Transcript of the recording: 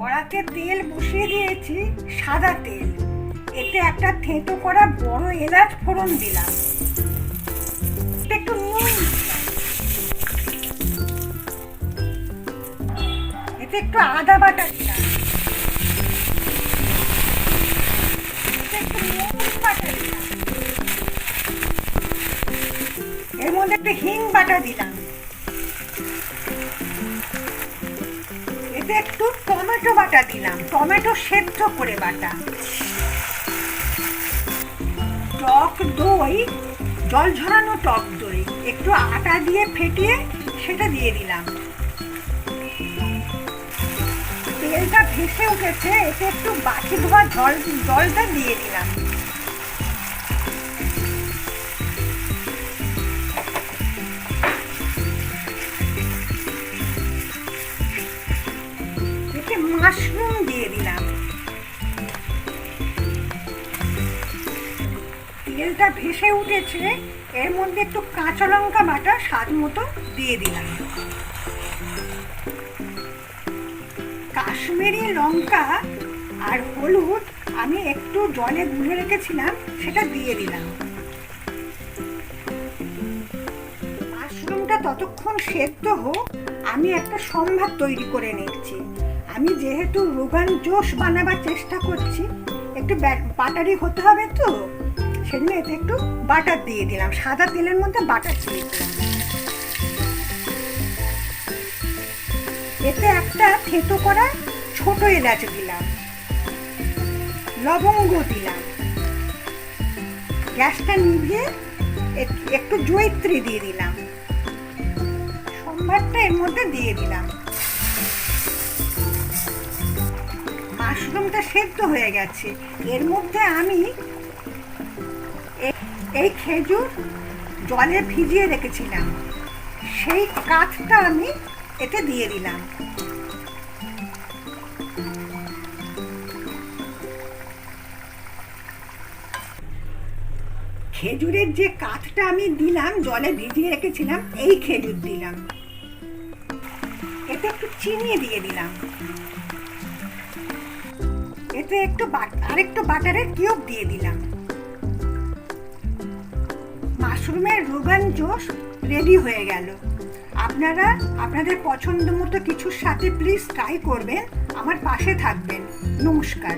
কড়াতে তেল বসিয়ে দিয়েছি সাদা তেল। এতে একটা থেঁতো করা বড় এলাচ ফোড়ন দিলাম। একটু নুন এতে একটু আদা বাটা দিলাম। এর মধ্যে একটু হিং বাটা দিলাম। এতে একটু টমেটো বাটা দিলাম। টমেটো সেদ্ধ করে বাটা। টক দই, জল ঝরানো টক দই। একটু আটা দিয়ে ফেটিয়ে সেটা দিয়ে দিলাম। তেলটা ভেসে উঠেছে, এতে একটু বাকি ধোয়া জল জলটা দিয়ে দিলাম। মাশরুম দিয়ে দিলাম। তেলটা ভেসে উঠেছে, এর মধ্যে একটু কাঁচা লঙ্কা বাটা স্বাদ মতো দিয়ে দিলাম। কাশ্মীরি লঙ্কা আর হলুদ আমি একটু জলে গুলে রেখেছিলাম, সেটা দিয়ে দিলাম। মাশরুমটা ততক্ষণ সেদ্ধ হোক, আমি একটা সম্ভার তৈরি করে নিচ্ছি। আমি যেহেতু রোগান জোশ বানাবার চেষ্টা করছি, একটু বাটারি হতে হবে তো, সেজন্য এতে একটু বাটার দিয়ে দিলাম, সাদা তেলের মধ্যে বাটার দিয়ে দিলাম। এতে একটা থেতো করা ছোট এলাচ দিলাম, লবঙ্গ দিলাম, গ্যাসটা নিভিয়ে একটু জৈত্রী দিয়ে দিলাম, সম্ভারটা এর মধ্যে দিয়ে দিলাম। মাশরুমটা সেদ্ধ হয়ে গেছে। এর মধ্যে আমি এই খেজুর জলে ভিজিয়ে রেখেছিলাম। সেই কাঠটা আমি এতে দিয়ে দিলাম। খেজুরের যে কাঠটা আমি দিলাম, জলে ভিজিয়ে রেখেছিলাম, এই খেজুর দিলাম। এতে একটু চিনি দিয়ে দিলাম। এতে একটু আরেকটু বাটারের কিউব দিয়ে দিলাম। মাশরুমের রোগান জোশ রেডি হয়ে গেল। আপনারা আপনাদের পছন্দ মতো কিছুর সাথে প্লিজ ট্রাই করবেন। আমার পাশে থাকবেন। নমস্কার।